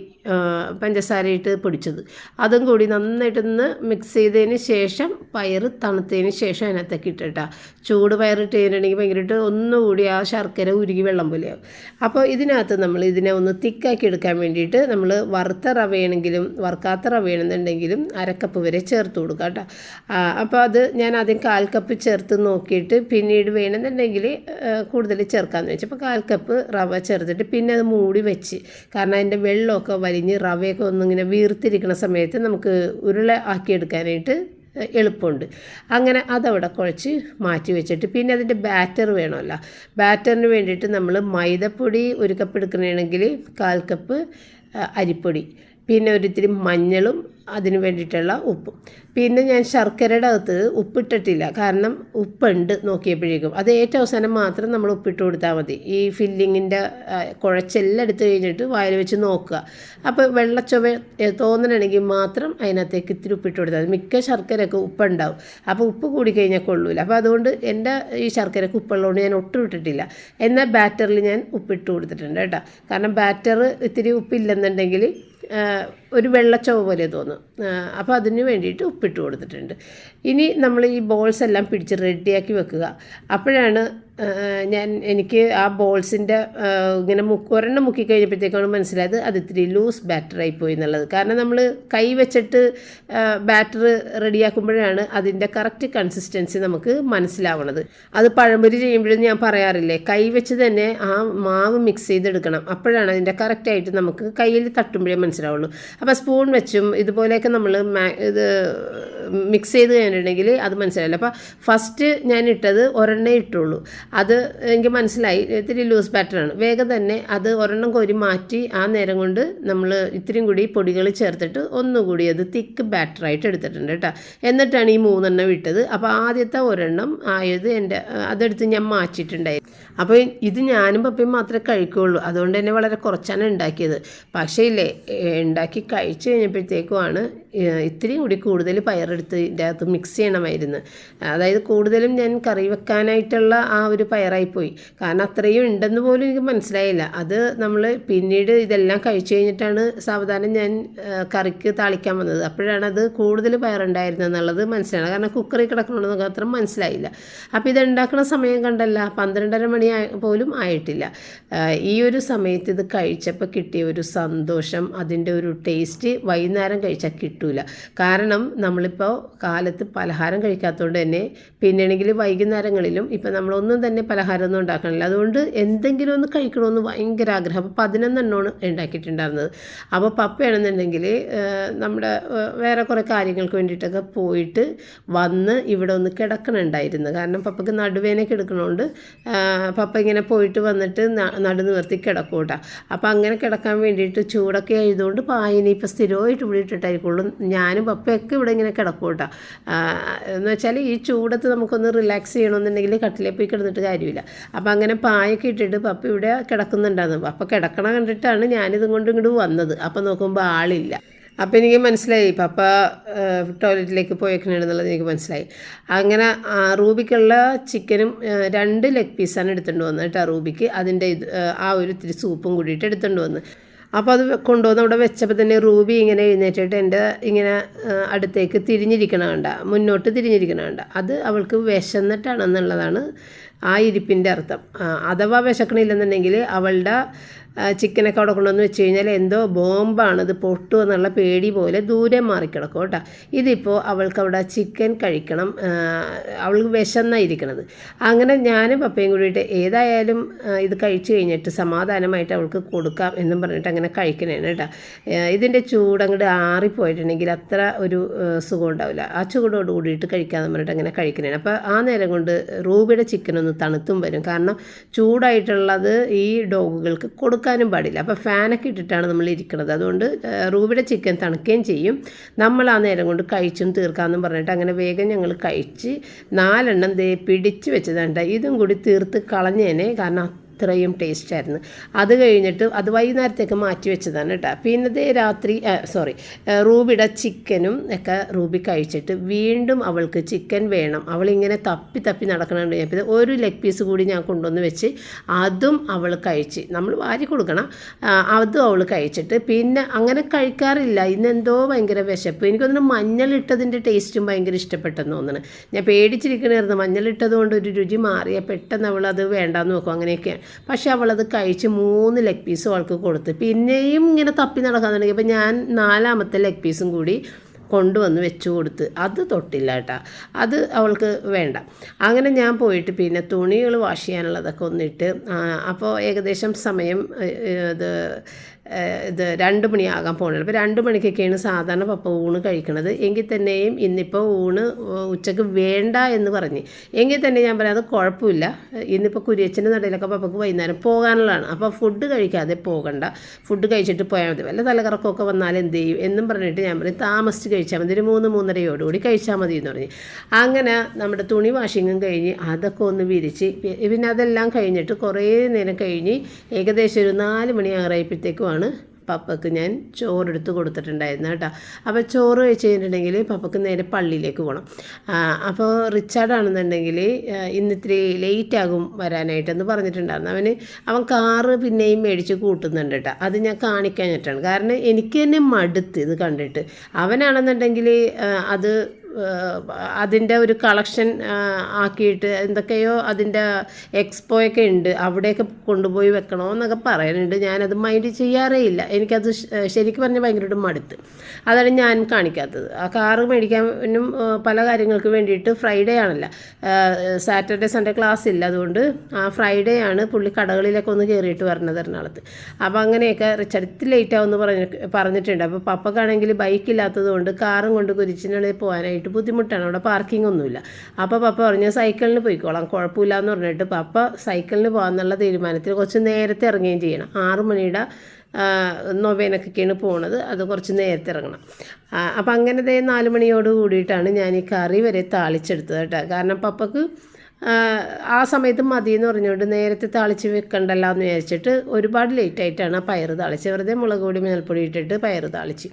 പഞ്ചസാരയിട്ട് പൊടിച്ചത്. അതും കൂടി നന്നായിട്ടൊന്ന് മിക്സ് ചെയ്തതിന് ശേഷം പയർ തണുത്തതിന് ശേഷം അതിനകത്തേക്ക് ഇട്ടിട്ടാ. ചൂട് പയറിട്ട് കഴിഞ്ഞിട്ടുണ്ടെങ്കിൽ ഭയങ്കരമായിട്ട് ഒന്നുകൂടി ആ ശർക്കര ഉരുകി വെള്ളം പോലെയാവും. അപ്പോൾ ഇതിനകത്ത് നമ്മൾ ഇതിനെ ഒന്ന് തിക്കാക്കി എടുക്കാൻ വേണ്ടിയിട്ട് നമ്മൾ വറുത്ത റവയാണെങ്കിലും വറുക്കാത്ത റവയാണെന്നുണ്ടെങ്കിലും അരക്കപ്പ് വരെ ചേർത്ത് കൊടുക്കുക കേട്ടോ. അപ്പോൾ അത് ഞാൻ ആദ്യം കാൽ കപ്പ് ചേർത്ത് നോക്കിയിട്ട് പിന്നീട് വേണമെന്നുണ്ടെങ്കിൽ കൂടുതൽ ചേർക്കാമെന്ന് വെച്ചപ്പോൾ കാൽ കപ്പ് റവ ചേർത്തിട്ട് പിന്നെ അത് മൂടി വെച്ച് കാരണം അതിന്റെ വെള്ളമൊക്കെ വലിഞ്ഞ് റവയൊക്കെ ഒന്നിങ്ങനെ വീർത്തിരിക്കുന്ന സമയത്ത് നമുക്ക് ഉരുള ആക്കിയെടുക്കാനായിട്ട് എളുപ്പമുണ്ട്. അങ്ങനെ അതവിടെ കുഴച്ച് മാറ്റി വെച്ചിട്ട് പിന്നെ അതിന്റെ ബാറ്റർ വേണമല്ലോ. ബാറ്ററിന് വേണ്ടിയിട്ട് നമ്മൾ മൈദപ്പൊടി ഒരു കപ്പ് എടുക്കണമെങ്കിൽ കാൽ കപ്പ് അരിപ്പൊടി. പിന്നെ ഒരിത്തിരി മഞ്ഞളും അതിന് വേണ്ടിയിട്ടുള്ള ഉപ്പും. പിന്നെ ഞാൻ ശർക്കരയുടെ അകത്ത് ഉപ്പിട്ടിട്ടില്ല. കാരണം ഉപ്പുണ്ട് നോക്കിയപ്പോഴേക്കും. അത് ഏറ്റവും അവസാനം മാത്രം നമ്മൾ ഉപ്പിട്ട് കൊടുത്താൽ മതി. ഈ ഫില്ലിങ്ങിന്റെ കുഴച്ചെല്ലാം എടുത്ത് കഴിഞ്ഞിട്ട് വായിൽ വെച്ച് നോക്കുക. അപ്പോൾ വെള്ളച്ചൊവ തോന്നണമെങ്കിൽ മാത്രം അതിനകത്തേക്ക് ഇത്തിരി ഉപ്പിട്ട് കൊടുത്താൽ മതി. മിക്ക ശർക്കരയൊക്കെ ഉപ്പുണ്ടാവും. അപ്പോൾ ഉപ്പ് കൂടിക്കഴിഞ്ഞാൽ കൊള്ളൂല. അപ്പോൾ അതുകൊണ്ട് എന്റെ ഈ ശർക്കരക്ക് ഉപ്പുള്ളതുകൊണ്ട് ഞാൻ ഒട്ടും ഇട്ടിട്ടില്ല. എന്നാൽ ബാറ്ററിൽ ഞാൻ ഉപ്പിട്ട് കൊടുത്തിട്ടുണ്ട് കേട്ടോ. കാരണം ബാറ്റർ ഇത്തിരി ഉപ്പില്ലെന്നുണ്ടെങ്കിൽ ഒരു വെള്ളച്ചവ് പോലെ തോന്നും. അപ്പോൾ അതിന് വേണ്ടിയിട്ട് ഉപ്പിട്ട് കൊടുത്തിട്ടുണ്ട്. ഇനി നമ്മൾ ഈ ബോൾസ് എല്ലാം പിടിച്ച് റെഡിയാക്കി വെക്കുക. അപ്പോഴാണ് ഞാൻ എനിക്ക് ആ ബോൾസിന്റെ ഇങ്ങനെ മുക്ക് ഒരെണ്ണം മുക്കി കഴിഞ്ഞപ്പോഴത്തേക്കാണ് മനസ്സിലായത് അത് ഇത്തിരി ലൂസ് ബാറ്ററായി പോയി എന്നുള്ളത്. കാരണം നമ്മൾ കൈ വെച്ചിട്ട് ബാറ്റർ റെഡിയാക്കുമ്പോഴാണ് അതിന്റെ കറക്റ്റ് കൺസിസ്റ്റൻസി നമുക്ക് മനസ്സിലാവണത്. അത് പഴംപൊരി ചെയ്യുമ്പോഴും ഞാൻ പറയാറില്ലേ കൈ വെച്ച് തന്നെ ആ മാവ് മിക്സ് ചെയ്തെടുക്കണം. അപ്പോഴാണ് അതിന്റെ കറക്റ്റായിട്ട് നമുക്ക് കയ്യിൽ തട്ടുമ്പോഴേ മനസ്സിലാവുള്ളൂ. അപ്പോൾ സ്പൂൺ വെച്ചും ഇതുപോലെയൊക്കെ നമ്മൾ ഇത് മിക്സ് ചെയ്ത് കഴിഞ്ഞിട്ടുണ്ടെങ്കിൽ അത് മനസ്സിലായില്ല അപ്പോൾ ഫസ്റ്റ് ഞാൻ ഇട്ടത് ഒരെണ്ണേ ഇട്ടുള്ളൂ. അത് എനിക്ക് മനസ്സിലായി. ഇത്തിരി ലൂസ് ബാറ്ററാണ് വേഗം തന്നെ അത് ഒരെണ്ണം കോരി മാറ്റി ആ നേരം കൊണ്ട് നമ്മൾ ഇത്രയും കൂടി പൊടികൾ ചേർത്തിട്ട് ഒന്നുകൂടി അത് തിക്ക് ബാറ്ററായിട്ട് എടുത്തിട്ടുണ്ട് കേട്ടോ. എന്നിട്ടാണ് ഈ മൂന്നെണ്ണം വിട്ടത് അപ്പോൾ ആദ്യത്തെ ഒരെണ്ണം ആയത് എന്റെ അതെടുത്ത് ഞാൻ മാറ്റിയിട്ടുണ്ടായി. അപ്പോൾ ഇത് ഞാനും പപ്പയും മാത്രമേ കഴിക്കുകയുള്ളൂ അതുകൊണ്ട് തന്നെ വളരെ കുറച്ചാണ് ഉണ്ടാക്കിയത്. പക്ഷേ ഇല്ലേ ഉണ്ടാക്കി കഴിച്ചു കഴിഞ്ഞപ്പോഴത്തേക്കുമാണ് ഏ, ഇത്തിരിയും കൂടി കൂടുതൽ പയറെടുത്ത് ഇതിന്റെ അകത്ത് മിക്സ് ചെയ്യണമായിരുന്നു. അതായത് കൂടുതലും ഞാൻ കറി വെക്കാനായിട്ടുള്ള ആ ഒരു പയറായിപ്പോയി. കാരണം അത്രയും ഉണ്ടെന്ന് പോലും എനിക്ക് മനസ്സിലായില്ല. അത് നമ്മൾ പിന്നീട് ഇതെല്ലാം കഴിച്ചു കഴിഞ്ഞിട്ടാണ് സാവധാനം ഞാൻ കറിക്ക് താളിക്കാൻ വന്നത്. അപ്പോഴാണ് അത് കൂടുതൽ പയറുണ്ടായിരുന്നത് എന്നുള്ളത് മനസ്സിലാണ് കാരണം കുക്കറിൽ കിടക്കണമെന്ന് അത്ര മനസ്സിലായില്ല. അപ്പോൾ ഇത് ഉണ്ടാക്കുന്ന സമയം കണ്ടല്ല. പന്ത്രണ്ടര മണി പോലും ആയിട്ടില്ല. ഈ ഒരു സമയത്ത് ഇത് കഴിച്ചപ്പോൾ കിട്ടിയ ഒരു സന്തോഷം അതിന്റെ ഒരു ടേസ്റ്റ് വൈകുന്നേരം കഴിച്ചാൽ കിട്ടൂല. കാരണം നമ്മളിപ്പോൾ കാലത്ത് പലഹാരം കഴിക്കാത്തതുകൊണ്ട് തന്നെ പിന്നെയാണെങ്കിൽ വൈകുന്നേരങ്ങളിലും ഇപ്പം നമ്മളൊന്നും തന്നെ പലഹാരമൊന്നും ഉണ്ടാക്കണില്ല. അതുകൊണ്ട് എന്തെങ്കിലും ഒന്ന് കഴിക്കണമെന്ന് ഭയങ്കര ആഗ്രഹം. അപ്പോൾ പതിനൊന്നെണ്ണമാണ് ഉണ്ടാക്കിയിട്ടുണ്ടായിരുന്നത്. അപ്പോൾ പപ്പയാണെന്നുണ്ടെങ്കിൽ നമ്മുടെ വേറെ കുറേ കാര്യങ്ങൾക്ക് വേണ്ടിയിട്ടൊക്കെ പോയിട്ട് വന്ന് ഇവിടെ ഒന്ന് കിടക്കണുണ്ടായിരുന്നു. കാരണം പപ്പയ്ക്ക് നടുവേനൊക്കെ എടുക്കണോണ്ട് പപ്പ ഇങ്ങനെ പോയിട്ട് വന്നിട്ട് നടു നിവർത്തി കിടക്കും കേട്ടോ അപ്പോൾ അങ്ങനെ കിടക്കാൻ വേണ്ടിയിട്ട് ചൂടൊക്കെ ആയതുകൊണ്ട് പായനെ ഇപ്പോൾ സ്ഥിരമായിട്ട് ഇവിടെ ഞാനും പപ്പയൊക്കെ ഇവിടെ ഇങ്ങനെ കിടക്കും കേട്ടോ. എന്ന് വെച്ചാൽ ഈ ചൂടത്ത് നമുക്കൊന്ന് റിലാക്സ് ചെയ്യണമെന്നുണ്ടെങ്കിൽ കട്ടിലേ പോയി കിടന്നിട്ട് കാര്യമില്ല. അപ്പോൾ അങ്ങനെ പായൊക്കെ ഇട്ടിട്ട് പപ്പ ഇവിടെ കിടക്കുന്നുണ്ടായിരുന്നു. അപ്പോൾ കിടക്കണ കണ്ടിട്ടാണ് ഞാനിതും കൊണ്ട് ഇങ്ങോട്ട് വന്നത്. അപ്പോൾ നോക്കുമ്പോൾ ആളില്ല. അപ്പോൾ എനിക്ക് മനസ്സിലായി പപ്പ ടോയ്ലറ്റിലേക്ക് പോയേക്കണെന്നുള്ളത് എനിക്ക് മനസ്സിലായി. അങ്ങനെ റൂബിക്കുള്ള ചിക്കനും രണ്ട് ലെഗ് പീസാണ് എടുത്തുകൊണ്ട് വന്നത് കേട്ടോ റൂബിക്ക്. അതിന്റെ ആ ഒരു ഇത്തിരി സൂപ്പും കൂടിയിട്ട് എടുത്തുകൊണ്ട് വന്ന്. അപ്പോൾ അത് കൊണ്ടുവന്ന് അവിടെ വെച്ചപ്പോൾ തന്നെ റൂബി ഇങ്ങനെ എഴുന്നേറ്റിട്ട് എന്റെ ഇങ്ങനെ അടുത്തേക്ക് തിരിഞ്ഞിരിക്കണ കണ്ട. മുന്നോട്ട് തിരിഞ്ഞിരിക്കണ കണ്ട. അത് അവൾക്ക് വിശന്നിട്ടാണെന്നുള്ളതാണ് ആ ഇരിപ്പിന്റെ അർത്ഥം. അഥവാ വിശക്കണില്ലെന്നുണ്ടെങ്കിൽ അവളുടെ ചിക്കനൊക്കെ അവിടെ കൊണ്ടുവന്ന് വെച്ച് കഴിഞ്ഞാൽ എന്തോ ബോംബാണത് പൊട്ടു എന്നുള്ള പേടി പോലെ ദൂരെ മാറിക്കിടക്കും കേട്ടോ. ഇതിപ്പോൾ അവൾക്ക് അവിടെ ചിക്കൻ കഴിക്കണം അവൾ അവൾക്ക് വിശന്നായിരിക്കണത് അങ്ങനെ ഞാനും പപ്പയും കൂടിയിട്ട് ഏതായാലും ഇത് കഴിച്ചു കഴിഞ്ഞിട്ട് സമാധാനമായിട്ട് അവൾക്ക് കൊടുക്കാം എന്നും പറഞ്ഞിട്ട് അങ്ങനെ കഴിക്കണേണ് കേട്ടോ. ഇതിന്റെ ചൂട് അങ്ങോട്ട് ആറിപ്പോയിട്ടുണ്ടെങ്കിൽ അത്ര ഒരു സുഖം ഉണ്ടാവില്ല. ആ ചൂടോട് കൂടിയിട്ട് കഴിക്കാമെന്ന് പറഞ്ഞിട്ട് അങ്ങനെ കഴിക്കണേണ്. അപ്പോൾ ആ നേരം കൊണ്ട് റൂബിയുടെ ചിക്കൻ ഒന്ന് തണുത്തും വരും. കാരണം ചൂടായിട്ടുള്ളത് ഈ ഡോഗുകൾക്ക് കൊടുക്കാനും പാടില്ല. അപ്പോൾ ഫാനൊക്കെ ഇട്ടിട്ടാണ് നമ്മൾ ഇരിക്കുന്നത്. അതുകൊണ്ട് റൂബിയുടെ ചിക്കൻ തണുക്കുകയും ചെയ്യും. നമ്മൾ ആ നേരം കൊണ്ട് കഴിച്ചും തീർക്കാമെന്നും പറഞ്ഞിട്ട് അങ്ങനെ വേഗം ഞങ്ങൾ കഴിച്ച് നാലെണ്ണം ദേ പിടിച്ച് വെച്ചതാണ് ഇതും കൂടി തീർത്ത് കളഞ്ഞേനെ. കാരണം അത്രയും ടേസ്റ്റായിരുന്നു അത് കഴിഞ്ഞിട്ട് അത് വൈകുന്നേരത്തേക്ക് മാറ്റി വെച്ചതാണ് കേട്ടോ. പിന്നത്തെ രാത്രി സോറി റൂബിയുടെ ചിക്കനും ഒക്കെ റൂബി കഴിച്ചിട്ട് വീണ്ടും അവൾക്ക് ചിക്കൻ വേണം. അവളിങ്ങനെ തപ്പി തപ്പി നടക്കണുണ്ട്. ഞാൻ പിന്നെ ഒരു ലെഗ് പീസ് കൂടി ഞാൻ കൊണ്ടുവന്ന് വെച്ച് അതും അവൾ കഴിച്ച്. നമ്മൾ വാരി കൊടുക്കണം. അതും അവൾ കഴിച്ചിട്ട് പിന്നെ അങ്ങനെ കഴിക്കാറില്ല. ഇന്ന് എന്തോ ഭയങ്കര വിശപ്പ്. എനിക്കൊന്നും മഞ്ഞളിട്ടതിന്റെ ടേസ്റ്റും ഭയങ്കര ഇഷ്ടപ്പെട്ടെന്ന് തോന്നുന്നു. ഞാൻ പേടിച്ചിരിക്കണമായിരുന്നു മഞ്ഞളിട്ടത് കൊണ്ട് ഒരു രുചി മാറിയ പെട്ടെന്ന് അവൾ അത് വേണ്ടാന്ന് നോക്കും. അങ്ങനെയൊക്കെയാണ്. പക്ഷെ അവളത് കഴിച്ച് മൂന്ന് ലെഗ് പീസും അവൾക്ക് കൊടുത്ത്. പിന്നെയും ഇങ്ങനെ തപ്പി നടക്കാൻ തുടങ്ങി അപ്പം ഞാൻ നാലാമത്തെ ലെഗ് പീസും കൂടി കൊണ്ടുവന്ന് വെച്ചു കൊടുത്ത്. അത് തൊട്ടില്ല കേട്ടോ. അത് അവൾക്ക് വേണ്ട. അങ്ങനെ ഞാൻ പോയിട്ട് പിന്നെ തുണികൾ വാഷ് ചെയ്യാനുള്ളതൊക്കെ ഒന്നിട്ട് അപ്പോൾ ഏകദേശം സമയം ഇത് ഇത് രണ്ട് മണിയാകാൻ പോകുന്നത് അപ്പോൾ രണ്ട് മണിക്കൊക്കെയാണ് സാധാരണ പപ്പ ഊണ് കഴിക്കുന്നത് എങ്കിൽ തന്നെയും ഇന്നിപ്പോൾ ഊണ് ഉച്ചയ്ക്ക് വേണ്ട എന്ന് പറഞ്ഞ്. എങ്കിൽ തന്നെ ഞാൻ പറയാം അത് കുഴപ്പമില്ല. ഇന്നിപ്പോൾ കുരിയച്ചന്റെ നടയിലൊക്കെ പപ്പക്ക് വൈകുന്നേരം പോകാനുള്ളതാണ്. അപ്പോൾ ഫുഡ് കഴിക്കാതെ പോകണ്ട. ഫുഡ് കഴിച്ചിട്ട് പോയാൽ മതി. വല്ല തലകറക്കമൊക്കെ വന്നാൽ എന്ത് ചെയ്യും എന്നും പറഞ്ഞിട്ട് ഞാൻ പറയും താമസിച്ച് കഴിച്ചാൽ മതി. ഒരു മൂന്ന് മൂന്നരയോടുകൂടി കഴിച്ചാൽ മതി എന്ന് പറഞ്ഞ്. അങ്ങനെ നമ്മുടെ തുണി വാഷിങ്ങും കഴിഞ്ഞ് അതൊക്കെ ഒന്ന് വിരിച്ച് പിന്നെ അതെല്ലാം കഴിഞ്ഞിട്ട് കുറേ നേരം കഴിഞ്ഞ് ഏകദേശം ഒരു നാല് മണിയാറായപ്പോഴത്തേക്കുമാണ് പപ്പക്ക് ഞാൻ ചോറെടുത്ത് കൊടുത്തിട്ടുണ്ടായിരുന്നു കേട്ടോ. അപ്പോൾ ചോറ് കഴിച്ച് കഴിഞ്ഞിട്ടുണ്ടെങ്കിൽ പപ്പക്ക് നേരെ പള്ളിയിലേക്ക് പോകണം അപ്പോൾ റിച്ചാർഡാണെന്നുണ്ടെങ്കിൽ ഇന്ന് ഇത്തിരി ലേറ്റ് ആകും വരാനായിട്ടെന്ന് പറഞ്ഞിട്ടുണ്ടായിരുന്നു. അവന് അവൻ കാറ് പിന്നെയും മേടിച്ച് കൂട്ടുന്നുണ്ട് കേട്ടോ. അത് ഞാൻ കാണിക്കാഞ്ഞിട്ടാണ് കാരണം എനിക്ക് തന്നെ മടുത്ത് ഇത് കണ്ടിട്ട്. അവനാണെന്നുണ്ടെങ്കിൽ അത് അതിന്റെ ഒരു കളക്ഷൻ ആക്കിയിട്ട് എന്തൊക്കെയോ അതിന്റെ എക്സ്പോയൊക്കെ ഉണ്ട്. അവിടെയൊക്കെ കൊണ്ടുപോയി വെക്കണോ എന്നൊക്കെ പറയുന്നുണ്ട്. ഞാനത് മൈൻഡ് ചെയ്യാറേ ഇല്ല. എനിക്കത് ശരിക്കും പറഞ്ഞാൽ ഭയങ്കരമായിട്ട് മടുത്ത്. അതാണ് ഞാൻ കാണിക്കാത്തത്. ആ കാറ് മേടിക്കാനും പല കാര്യങ്ങൾക്ക് വേണ്ടിയിട്ട് ഫ്രൈഡേ ആണല്ല. സാറ്റർഡേ സൺഡേ ക്ലാസ് ഇല്ല. അതുകൊണ്ട് ആ ഫ്രൈഡേ ആണ് പുള്ളി കടകളിലൊക്കെ ഒന്ന് കയറിയിട്ട് വരണത് എറണാകുളത്ത്. അപ്പോൾ അങ്ങനെയൊക്കെ റിച്ചടുത്ത് ലേറ്റ് ആവുമെന്ന് പറഞ്ഞ് പറഞ്ഞിട്ടുണ്ട്. അപ്പോൾ പപ്പക്കാണെങ്കിൽ ബൈക്ക് ഇല്ലാത്തത് കൊണ്ട് കാറും കൊണ്ട് കുരിച്ചിനുള്ളിൽ പോകാനായിട്ട് ബുദ്ധിമുട്ടാണ്. അവിടെ പാർക്കിംഗ് ഒന്നുമില്ല. അപ്പോൾ പപ്പ പറഞ്ഞു സൈക്കിളിന് പോയിക്കോളാം. കുഴപ്പമില്ല എന്ന് പറഞ്ഞിട്ട് പപ്പ സൈക്കിളിന് പോകാമെന്നുള്ള തീരുമാനത്തിൽ കുറച്ച് നേരത്തെ ഇറങ്ങുകയും ചെയ്യണം. ആറ് മണിയുടെ നൊവേനൊക്കെയാണ് പോണത്. അത് കുറച്ച് നേരത്തെ ഇറങ്ങണം. അപ്പം അങ്ങനെ ദേ നാല് മണിയോട് കൂടിയിട്ടാണ് ഞാൻ ഈ കറി വരെ താളിച്ചെടുത്തത് കേട്ടോ. കാരണം പപ്പക്ക് ആ, സമയത്ത് മതി എന്ന് പറഞ്ഞുകൊണ്ട് നേരത്തെ താളിച്ച് വെക്കണ്ടല്ലോ എന്ന് വിചാരിച്ചിട്ട് ഒരുപാട് ലേറ്റായിട്ടാണ് ആ പയറ് താളിച്ച് വെറുതെ മുളക് പൊടി മേൽപ്പൊടി ഇട്ടിട്ട് പയർ താളിച്ച്.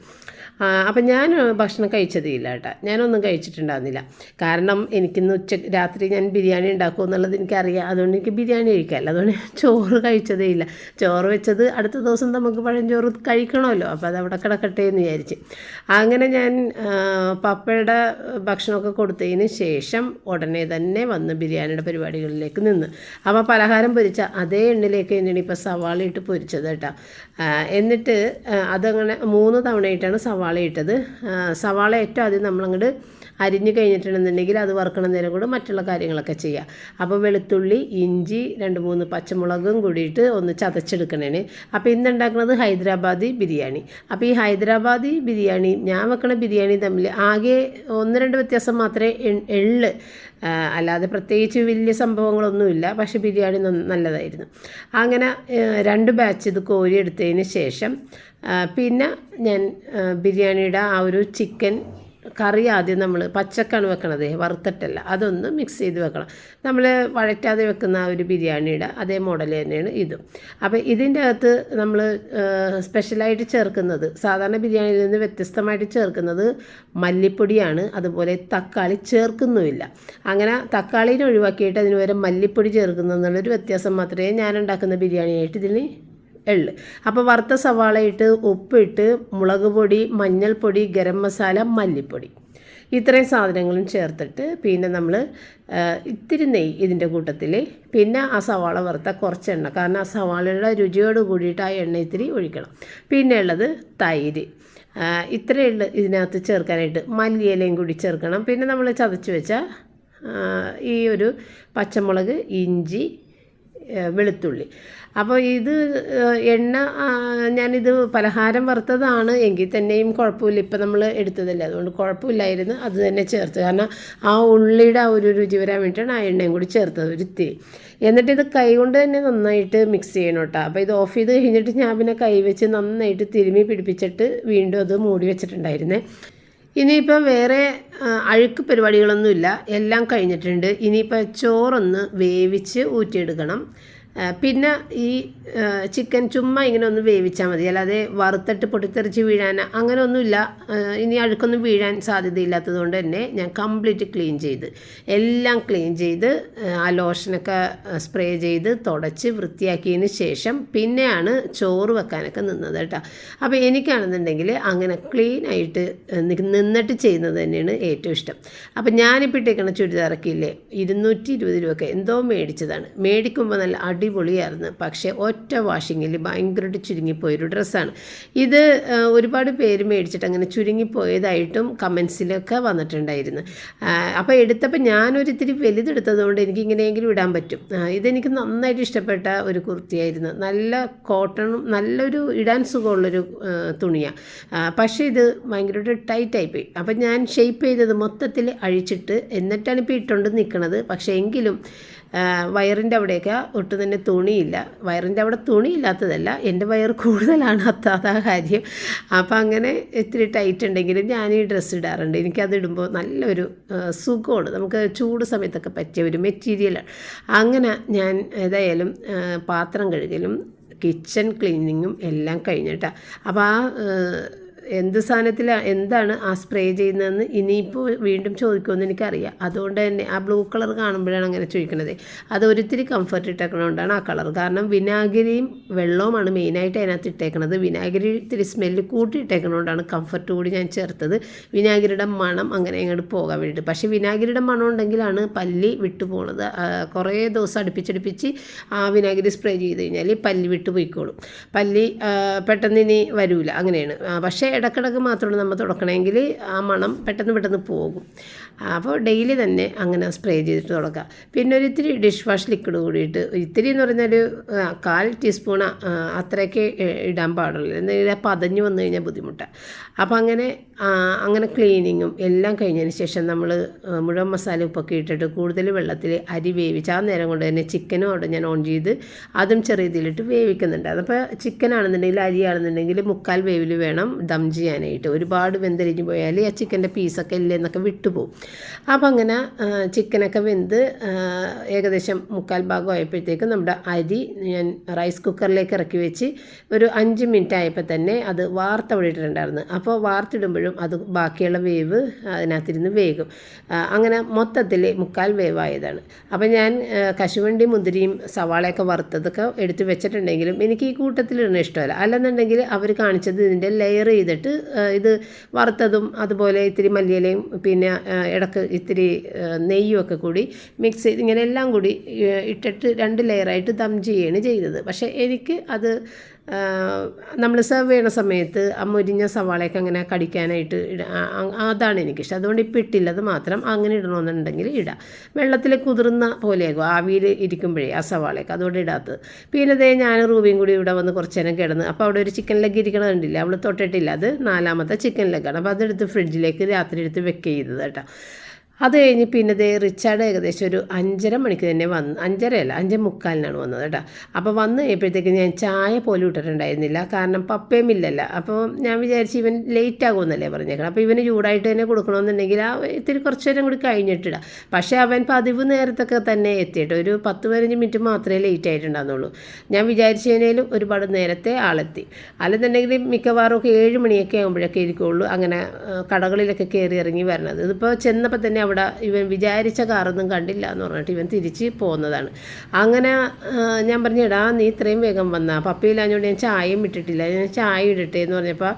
അപ്പം ഞാൻ ഭക്ഷണം കഴിച്ചതില്ല കേട്ടോ. ഞാനൊന്നും കഴിച്ചിട്ടുണ്ടായിരുന്നില്ല. കാരണം എനിക്കിന്ന് ഉച്ച രാത്രി ഞാൻ ബിരിയാണി ഉണ്ടാക്കും എന്നുള്ളത് എനിക്കറിയാം. അതുകൊണ്ട് എനിക്ക് ബിരിയാണി കഴിക്കാമല്ലോ അതുകൊണ്ട് ഞാൻ ചോറ് കഴിച്ചതേ ഇല്ല. ചോറ് വെച്ചത് അടുത്ത ദിവസം നമുക്ക് പഴഞ്ചോറ് കഴിക്കണമല്ലോ. അപ്പോൾ അത് അവിടെ കിടക്കട്ടെ എന്ന് വിചാരിച്ച്. അങ്ങനെ ഞാൻ പപ്പയുടെ ഭക്ഷണമൊക്കെ കൊടുത്തതിന് ശേഷം ഉടനെ തന്നെ വന്ന് ബിരിയാണിയുടെ പരിപാടികളിലേക്ക് നിന്ന്. അപ്പോൾ പലഹാരം പൊരിച്ച അതേ എണ്ണിലേക്ക് തന്നെയാണ് ഇപ്പോൾ സവാള ഇട്ട് പൊരിച്ചത് കേട്ടോ. എന്നിട്ട് അതങ്ങനെ മൂന്ന് തവണയായിട്ടാണ് സവാള ഇട്ടത്. ആ, സവാള ഏറ്റവും ആദ്യം നമ്മളങ്ങോട്ട് അരിഞ്ഞ് കഴിഞ്ഞിട്ടുണ്ടെന്നുണ്ടെങ്കിൽ അത് വറുക്കണ നേരം കൂടെ മറ്റുള്ള കാര്യങ്ങളൊക്കെ ചെയ്യുക അപ്പോൾ വെളുത്തുള്ളി ഇഞ്ചി രണ്ട് മൂന്ന് പച്ചമുളകും കൂടിയിട്ട് ഒന്ന് ചതച്ചെടുക്കണേന്. അപ്പോൾ ഇന്ന് ഉണ്ടാക്കുന്നത് ഹൈദരാബാദി ബിരിയാണി. അപ്പോൾ ഈ ഹൈദരാബാദി ബിരിയാണി ഞാൻ വെക്കണ ബിരിയാണി തമ്മിൽ ആകെ ഒന്ന് രണ്ട് വ്യത്യാസം മാത്രമേ എള്ള്. അല്ലാതെ പ്രത്യേകിച്ച് വലിയ സംഭവങ്ങളൊന്നുമില്ല. പക്ഷേ ബിരിയാണി നല്ലതായിരുന്നു. അങ്ങനെ രണ്ട് ബാച്ച് ഇത് കോരി എടുത്തതിന് ശേഷം പിന്നെ ഞാൻ ബിരിയാണിയുടെ ആ ഒരു ചിക്കൻ കറി ആദ്യം നമ്മൾ പച്ചക്കാണ് വെക്കണത് വറുത്തിട്ടല്ല. അതൊന്ന് മിക്സ് ചെയ്ത് വെക്കണം. നമ്മൾ വഴറ്റാതെ വെക്കുന്ന ഒരു ബിരിയാണിയുടെ അതേ മോഡൽ തന്നെയാണ് ഇതും. അപ്പോൾ ഇതിന്റെ അകത്ത് നമ്മൾ സ്പെഷ്യലായിട്ട് ചേർക്കുന്നത് സാധാരണ ബിരിയാണിയിൽ നിന്ന് വ്യത്യസ്തമായിട്ട് ചേർക്കുന്നത് മല്ലിപ്പൊടിയാണ്. അതുപോലെ തക്കാളി ചേർക്കുന്നുമില്ല. അങ്ങനെ തക്കാളിനെ ഒഴിവാക്കിയിട്ട് അതിന് പകരം മല്ലിപ്പൊടി ചേർക്കുന്നതെന്നുള്ളൊരു വ്യത്യാസം മാത്രമേ ഞാൻ ഉണ്ടാക്കുന്ന ബിരിയാണിയായിട്ട് ഇതിന് എള്ള് അപ്പോൾ വറുത്ത സവാള ഇട്ട് ഉപ്പിട്ട് മുളക് പൊടി മഞ്ഞൾപ്പൊടി ഗരം മസാല മല്ലിപ്പൊടി. ഇത്രയും സാധനങ്ങളും ചേർത്തിട്ട് പിന്നെ നമ്മൾ ഇത്തിരി നെയ്യ് ഇതിന്റെ കൂട്ടത്തിൽ പിന്നെ ആ സവാള വറുത്ത കുറച്ച് എണ്ണ. കാരണം ആ സവാളയുടെ രുചിയോട് കൂടിയിട്ട് ആ എണ്ണ ഇത്തിരി ഒഴിക്കണം. പിന്നെ ഉള്ളത് തൈര്. ഇത്രയുള്ള ഇത്രയേ ഉള്ളൂ ഇതിനകത്ത് ചേർക്കാനായിട്ട്. മല്ലിയിലയും കൂടി ചേർക്കണം. പിന്നെ നമ്മൾ ചതച്ച് വെച്ച ഈ ഒരു പച്ചമുളക് ഇഞ്ചി വെളുത്തുള്ളി. അപ്പോൾ ഇത് എണ്ണ ഞാനിത് പലഹാരം വറുത്തതാണ്. എങ്കിൽ തന്നെയും കുഴപ്പമില്ല. ഇപ്പം നമ്മൾ എടുത്തതല്ലേ. അതുകൊണ്ട് കുഴപ്പമില്ലായിരുന്നു. അത് തന്നെ ചേർത്ത്. കാരണം ആ ഉള്ളിയുടെ ആ ഒരു രുചി വരാൻ വേണ്ടിയിട്ടാണ് ആ എണ്ണയും കൂടി ചേർത്തത് ഒരു എന്നിട്ട് ഇത് കൈ കൊണ്ട് തന്നെ നന്നായിട്ട് മിക്സ് ചെയ്യണം കേട്ടോ അപ്പോൾ ഇത് ഓഫ് ചെയ്ത് കഴിഞ്ഞിട്ട് ഞാൻ പിന്നെ കൈ വെച്ച് നന്നായിട്ട് തിരുമി പിടിപ്പിച്ചിട്ട് വീണ്ടും അത് മൂടി വെച്ചിട്ടുണ്ടായിരുന്നേ. ഇനിയിപ്പോൾ വേറെ അഴുക്ക് പരിപാടികളൊന്നുമില്ല. എല്ലാം കഴിഞ്ഞിട്ടുണ്ട്. ഇനിയിപ്പോൾ ചോറൊന്ന് വേവിച്ച് ഊറ്റിയെടുക്കണം. പിന്നെ ഈ ചിക്കൻ ചുമ്മ ഇങ്ങനെ ഒന്ന് വേവിച്ചാൽ മതി. അല്ലാതെ വറുത്തിട്ട് പൊട്ടിത്തെറിച്ച് വീഴാൻ അങ്ങനെ ഒന്നുമില്ല ഇനി അഴുക്കൊന്നും വീഴാൻ സാധ്യതയില്ലാത്തത് കൊണ്ട് തന്നെ ഞാൻ കംപ്ലീറ്റ് ക്ലീൻ ചെയ്ത് എല്ലാം ക്ലീൻ ചെയ്ത് ആ ലോഷനൊക്കെ സ്പ്രേ ചെയ്ത് തുടച്ച് വൃത്തിയാക്കിയതിന് ശേഷം പിന്നെയാണ് ചോറ് വെക്കാനൊക്കെ നിന്നത് കേട്ടോ. അപ്പോൾ എനിക്കാണെന്നുണ്ടെങ്കിൽ അങ്ങനെ ക്ലീൻ ആയിട്ട് നിന്നിട്ട് ചെയ്യുന്നത് തന്നെയാണ് ഏറ്റവും ഇഷ്ടം. അപ്പോൾ ഞാനിപ്പോൾ ഇട്ടേക്കണ ചുരിദാറൊക്കെ ഇല്ലേ? ഇരുന്നൂറ്റി ഇരുപത് രൂപയൊക്കെ എന്തോ മേടിച്ചതാണ്. മേടിക്കുമ്പോൾ നല്ല അടിപൊളിയായിരുന്നു. പക്ഷേ ഒറ്റ വാഷിങ്ങിൽ ഭയങ്കരമായിട്ട് ചുരുങ്ങിപ്പോയൊരു ഡ്രസ്സാണ്. ഇത് ഒരുപാട് പേര് മേടിച്ചിട്ട് അങ്ങനെ ചുരുങ്ങിപ്പോയതായിട്ടും കമൻസിലൊക്കെ വന്നിട്ടുണ്ടായിരുന്നു. അപ്പോൾ എടുത്തപ്പോൾ ഞാനൊരു ഇത്തിരി വലുതെടുത്തതുകൊണ്ട് എനിക്ക് ഇങ്ങനെയെങ്കിലും ഇടാൻ പറ്റും. ഇതെനിക്ക് നന്നായിട്ട് ഇഷ്ടപ്പെട്ട ഒരു കുർത്തിയായിരുന്നു. നല്ല കോട്ടണും നല്ലൊരു ഇടാൻ സുഖമുള്ളൊരു തുണിയാണ് പക്ഷേ ഇത് ഭയങ്കരമായിട്ട് ടൈറ്റായിപ്പോയി. അപ്പം ഞാൻ ഷെയ്പ്പ് ചെയ്തത് മൊത്തത്തിൽ അഴിച്ചിട്ട് എന്നിട്ടാണ് ഇപ്പോൾ ഇട്ടുകൊണ്ട് നിൽക്കുന്നത് പക്ഷേ എങ്കിലും വയറിന്റെ അവിടെയൊക്കെ ഒട്ടും തന്നെ തുണിയില്ല. വയറിന്റെ അവിടെ തുണിയില്ലാത്തതല്ല എന്റെ വയർ കൂടുതലാണ്. അത്താതാ കാര്യം. അപ്പം അങ്ങനെ ഇത്തിരി ടൈറ്റ് ഉണ്ടെങ്കിലും ഞാൻ ഈ ഡ്രസ്സ് ഇടാറുണ്ട്. എനിക്കത് ഇടുമ്പോൾ നല്ലൊരു സുഖമാണ്. നമുക്ക് ചൂട് സമയത്തൊക്കെ പറ്റിയ ഒരു മെറ്റീരിയലാണ് അങ്ങനെ ഞാൻ ഏതായാലും പാത്രം കഴുകലും കിച്ചൺ ക്ലീനിങ്ങും എല്ലാം കഴിഞ്ഞിട്ടാണ് അപ്പോൾ ആ എന്ത് സാധനത്തിൽ എന്താണ് ആ സ്പ്രേ ചെയ്യുന്നതെന്ന് ഇനിയിപ്പോൾ വീണ്ടും ചോദിക്കുമെന്ന് എനിക്കറിയാം. അതുകൊണ്ട് തന്നെ ആ ബ്ലൂ കളർ കാണുമ്പോഴാണ് അങ്ങനെ ചോദിക്കുന്നത്. അത് ഒരിത്തിരി കംഫർട്ട് ഇട്ടേക്കണോണ്ടാണ് ആ കളർ കാരണം വിനാഗിരിയും വെള്ളവുമാണ് മെയിനായിട്ട് അതിനകത്ത് ഇട്ടേക്കണത് വിനാഗിരി ഇത്തിരി സ്മെല്ല് കൂട്ടി ഇട്ടേക്കണോണ്ടാണ് കംഫർട്ട് കൂടി ഞാൻ ചേർത്തത്. വിനാഗിരിയുടെ മണം അങ്ങനെ അങ്ങോട്ട് പോകാൻ വേണ്ടിയിട്ട്. പക്ഷേ വിനാഗിരിയുടെ മണം ഉണ്ടെങ്കിലാണ് പല്ലി വിട്ടു പോണത്. കുറേ ദിവസം അടുപ്പിച്ചടുപ്പിച്ച് ആ വിനാഗിരി സ്പ്രേ ചെയ്ത് കഴിഞ്ഞാൽ പല്ലി വിട്ടു പോയിക്കോളും. പല്ലി പെട്ടെന്ന് ഇനി വരൂല. അങ്ങനെയാണ്. പക്ഷേ ഇടക്കിടക്ക് മാത്രമാണ് നമ്മൾ തുടക്കണമെങ്കിൽ ആ മണം പെട്ടെന്ന് പെട്ടെന്ന് പോകും. അപ്പോൾ ഡെയിലി തന്നെ അങ്ങനെ സ്പ്രേ ചെയ്തിട്ട് തുടക്കുക. പിന്നെ ഒരു ഇത്തിരി ഡിഷ് വാഷ് ലിക്വിഡ് കൂടിയിട്ട് ഇത്തിരി എന്ന് പറഞ്ഞാൽ കാൽ ടീസ്പൂൺ അത്രയൊക്കെ ഇടാൻ പാടുള്ളൂ. എന്തെങ്കിലും പതഞ്ഞു വന്നു കഴിഞ്ഞാൽ ബുദ്ധിമുട്ടാണ് അപ്പോൾ അങ്ങനെ അങ്ങനെ ക്ലീനിങ്ങും എല്ലാം കഴിഞ്ഞതിന് ശേഷം നമ്മൾ മുഴുവൻ മസാല ഉപ്പൊക്കെ ഇട്ടിട്ട് കൂടുതൽ വെള്ളത്തിൽ അരി വേവിച്ച് ആ നേരം കൊണ്ട് തന്നെ ചിക്കനും അവിടെ ഞാൻ ഓൺ ചെയ്ത് അതും ചെറിയ ഇതിലിട്ട് വേവിക്കുന്നുണ്ട്. അതപ്പോൾ ചിക്കൻ ആണെന്നുണ്ടെങ്കിൽ അരിയാണെന്നുണ്ടെങ്കിൽ മുക്കാൽ വേവിൽ വേണം ചെയ്യാനായിട്ട്. ഒരുപാട് വെന്തരിഞ്ഞ് പോയാൽ ആ ചിക്കന്റെ പീസൊക്കെ ഇല്ലെന്നൊക്കെ വിട്ടുപോകും അപ്പം അങ്ങനെ ചിക്കനൊക്കെ വെന്ത് ഏകദേശം മുക്കാൽ ഭാഗം ആയപ്പോഴത്തേക്കും നമ്മുടെ അരി ഞാൻ റൈസ് കുക്കറിലേക്ക് ഇറക്കി വെച്ച് ഒരു അഞ്ച് മിനിറ്റ് ആയപ്പോൾ തന്നെ അത് വാർത്തവിടിട്ടുണ്ടായിരുന്നു അപ്പോൾ വാർത്തിടുമ്പോഴും അത് ബാക്കിയുള്ള വേവ് അതിനകത്തിരുന്ന് വേകും. അങ്ങനെ മൊത്തത്തിൽ മുക്കാൽ വേവായതാണ്. അപ്പം ഞാൻ കശുവണ്ടി മുന്തിരിയും സവാളയൊക്കെ വറുത്തതൊക്കെ എടുത്ത് വെച്ചിട്ടുണ്ടെങ്കിലും എനിക്ക് ഈ കൂട്ടത്തിലിടുന്ന ഇഷ്ടമല്ല. അല്ലെന്നുണ്ടെങ്കിൽ അവർ കാണിച്ചത് ഇതിന്റെ ലെയർ ചെയ്തിട്ട് ഇത് വറുത്തതും അതുപോലെ ഇത്തിരി മല്ലിയിലയും പിന്നെ ഇടയ്ക്ക് ഇത്തിരി നെയ്യും ഒക്കെ കൂടി മിക്സ് ചെയ്ത് ഇങ്ങനെ എല്ലാം കൂടി ഇട്ടിട്ട് രണ്ട് ലെയറായിട്ട് ദം ചെയ്യാണ് ചെയ്തത്. പക്ഷേ എനിക്ക് അത് നമ്മൾ സെർവ് ചെയ്യണ സമയത്ത് ആ മുരിഞ്ഞ സവാളയൊക്കെ അങ്ങനെ കടിക്കാനായിട്ട് അതാണ് എനിക്കിഷ്ടം. അതുകൊണ്ട് ഇപ്പം ഇട്ടില്ലത് മാത്രം അങ്ങനെ ഇടണമെന്നുണ്ടെങ്കിൽ ഇടാം. വെള്ളത്തിൽ കുതിർന്ന പോലെയാകും ആവിയിൽ ഇരിക്കുമ്പോഴേ ആ സവാളയൊക്കെ അതുകൊണ്ട് ഇടാത്തത്. പിന്നെ അതേ ഞാൻ റൂബിയും കൂടി ഇവിടെ വന്ന് കുറച്ച് നേരം കിടന്ന് അപ്പോൾ അവിടെ ഒരു ചിക്കൻ ലെഗ് ഇരിക്കണ കണ്ടില്ല? അവൾ തൊട്ടിട്ടില്ല. അത് നാലാമത്തെ ചിക്കൻ ലെഗാണ് അപ്പോൾ അതെടുത്ത് ഫ്രിഡ്ജിലേക്ക് രാത്രി എടുത്ത് വെക്ക് ചെയ്തത് കേട്ടോ. അത് കഴിഞ്ഞ് പിന്നെ ദേ റിച്ചാർഡ് ഏകദേശം ഒരു അഞ്ചര മണിക്ക് തന്നെ വന്ന് അഞ്ചരയല്ല അഞ്ച് മുക്കാലിനാണ് വന്നത് കേട്ടോ. അപ്പോൾ വന്ന് കഴിഞ്ഞപ്പോഴത്തേക്ക് ഞാൻ ചായ പോലും ഇട്ടിട്ടുണ്ടായിരുന്നില്ല. കാരണം പപ്പയും ഇല്ലല്ല. അപ്പോൾ ഞാൻ വിചാരിച്ചു ഇവൻ ലേറ്റ് ആകുമെന്നല്ലേ പറഞ്ഞേക്കണം. അപ്പോൾ ഇവന് ചൂടായിട്ട് തന്നെ കൊടുക്കണമെന്നുണ്ടെങ്കിൽ ആ ഇത്തിരി കുറച്ച് നേരം കൂടി കഴിഞ്ഞിട്ടിടാം. പക്ഷേ അവൻ പതിവ് നേരത്തൊക്കെ തന്നെ എത്തിയിട്ട് ഒരു പത്ത് പതിനഞ്ച് മിനിറ്റ് മാത്രമേ ലേറ്റ് ആയിട്ടുണ്ടാകുന്നുള്ളൂ ഞാൻ വിചാരിച്ചതിനേലും ഒരുപാട് നേരത്തെ ആളെത്തി. അല്ലെന്നുണ്ടെങ്കിൽ മിക്കവാറും ഒക്കെ ഏഴ് മണിയൊക്കെ ആകുമ്പോഴൊക്കെ ഇരിക്കുള്ളൂ അങ്ങനെ കടകളിലൊക്കെ കയറി ഇറങ്ങി വരണത്. ഇതിപ്പോൾ ചെന്നപ്പോൾ തന്നെ അവിടെ ഇവൻ വിചാരിച്ച കാറൊന്നും കണ്ടില്ല എന്ന് പറഞ്ഞിട്ട് ഇവൻ തിരിച്ച് പോകുന്നതാണ് അങ്ങനെ ഞാൻ പറഞ്ഞു എടാ നീ ഇത്രയും വേഗം വന്നാ. പപ്പയില്ലാഞ്ഞോണ്ട് ഞാൻ ചായയും ഇട്ടിട്ടില്ല. ഞാൻ ചായ ഇടട്ടെ എന്ന് പറഞ്ഞപ്പോൾ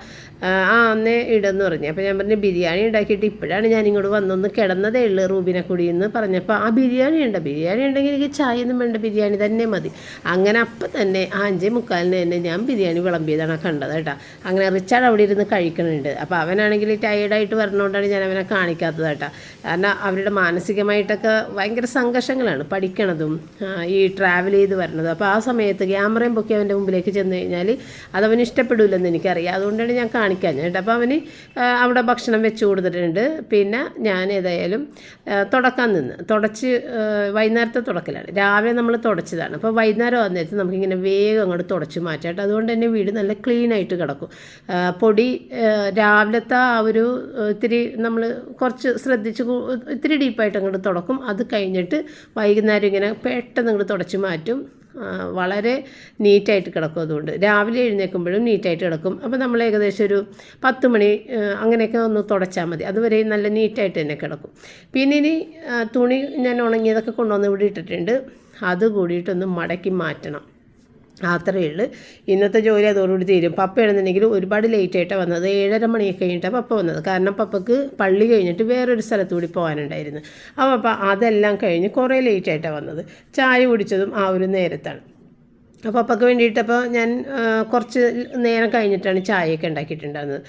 ആ അന്നേ ഇടന്ന് പറഞ്ഞു. അപ്പോൾ ഞാൻ പറഞ്ഞു ബിരിയാണി ഉണ്ടാക്കിയിട്ട് ഇപ്പോഴാണ് ഞാൻ ഇങ്ങോട്ട് വന്നൊന്ന് കിടന്നതേ ഉള്ളൂ റൂബിനെ കൂടി എന്ന് പറഞ്ഞപ്പോൾ ആ ബിരിയാണി ഉണ്ട്. ബിരിയാണി ഉണ്ടെങ്കിൽ എനിക്ക് ചായ ഒന്നും വേണ്ട. ബിരിയാണി തന്നെ മതി. അങ്ങനെ അപ്പം തന്നെ ആ അഞ്ചേ മുക്കാലിന് തന്നെ ഞാൻ ബിരിയാണി വിളമ്പിയതാണ് കണ്ടത് കേട്ടോ. അങ്ങനെ റിച്ചാർഡ് അവിടെ ഇരുന്ന് കഴിക്കുന്നുണ്ട്. അപ്പോൾ അവനാണെങ്കിൽ ടയേർഡായിട്ട് വരണോണ്ടാണ് ഞാൻ അവനെ കാണിക്കാത്തത് കേട്ടോ. കാരണം അവരുടെ മാനസികമായിട്ടൊക്കെ ഭയങ്കര സംഘർഷങ്ങളാണ് പഠിക്കണതും ഈ ട്രാവൽ ചെയ്ത് വരണതും. അപ്പോൾ ആ സമയത്ത് ക്യാമറയും പൊക്കി അവന്റെ മുമ്പിലേക്ക് ചെന്ന് കഴിഞ്ഞാൽ അതവന് ഇഷ്ടപ്പെടില്ലെന്ന് എനിക്കറിയാം. അതുകൊണ്ടാണ് ഞാൻ കാണിക്കാൻ കേട്ടോ. അപ്പോൾ അവന് അവിടെ ഭക്ഷണം വെച്ച് കൊടുത്തിട്ടുണ്ട്. പിന്നെ ഞാൻ ഏതായാലും തുടക്കാൻ നിന്ന്. തുടച്ച് വൈകുന്നേരത്തെ തുടക്കലാണ്. രാവിലെ നമ്മൾ തുടച്ചതാണ്. അപ്പോൾ വൈകുന്നേരം വന്നിട്ട് നമുക്കിങ്ങനെ വേഗം അങ്ങോട്ട് തുടച്ച് മാറ്റാം അതുകൊണ്ട് തന്നെ വീട് നല്ല ക്ലീൻ ആയിട്ട് കിടക്കും. പൊടി രാവിലത്തെ ആ ഒരു ഇത്തിരി നമ്മൾ കുറച്ച് ശ്രദ്ധിച്ച് ഇത്തിരി ഡീപ്പായിട്ട് അങ്ങോട്ട് തുടക്കും. അത് കഴിഞ്ഞിട്ട് വൈകുന്നേരം ഇങ്ങനെ പെട്ടെന്ന് അങ്ങോട്ട് തുടച്ച് മാറ്റും. വളരെ നീറ്റായിട്ട് കിടക്കും അതുകൊണ്ട്. രാവിലെ എഴുന്നേൽക്കുമ്പോഴും നീറ്റായിട്ട് കിടക്കും. അപ്പോൾ നമ്മൾ ഏകദേശം ഒരു പത്ത് മണി അങ്ങനെയൊക്കെ ഒന്ന് തുടച്ചാൽ മതി. അതുവരെ നല്ല നീറ്റായിട്ട് തന്നെ കിടക്കും. പിന്നെ ഇനി തുണി ഞാൻ ഉണങ്ങിയതൊക്കെ കൊണ്ടുവന്ന് ഇവിടെ ഇട്ടിട്ടുണ്ട്. അത് കൂടിയിട്ടൊന്ന് മടക്കി മാറ്റണം. അത്രയേ ഉള്ളൂ. ഇന്നത്തെ ജോലി അതോടുകൂടി തീരും. പപ്പ എഴുന്നുണ്ടെങ്കിൽ ഒരുപാട് ലേറ്റ് ആയിട്ടാണ് വന്നത്. ഏഴര മണി കഴിഞ്ഞിട്ടാണ് പപ്പ വന്നത്. കാരണം പപ്പക്ക് പള്ളി കഴിഞ്ഞിട്ട് വേറൊരു സ്ഥലത്ത് കൂടി പോകാനുണ്ടായിരുന്നു. അപ്പോൾ അപ്പം അതെല്ലാം കഴിഞ്ഞ് കുറേ ലേറ്റ് ആയിട്ടാണ് വന്നത്. ചായ കുടിച്ചതും ആ ഒരു നേരത്താണ്. അപ്പോൾ അപ്പക്ക് വേണ്ടിയിട്ടപ്പോൾ ഞാൻ കുറച്ച് നേരം കഴിഞ്ഞിട്ടാണ് ചായയൊക്കെ ഉണ്ടാക്കിയിട്ടുണ്ടായിരുന്നത്.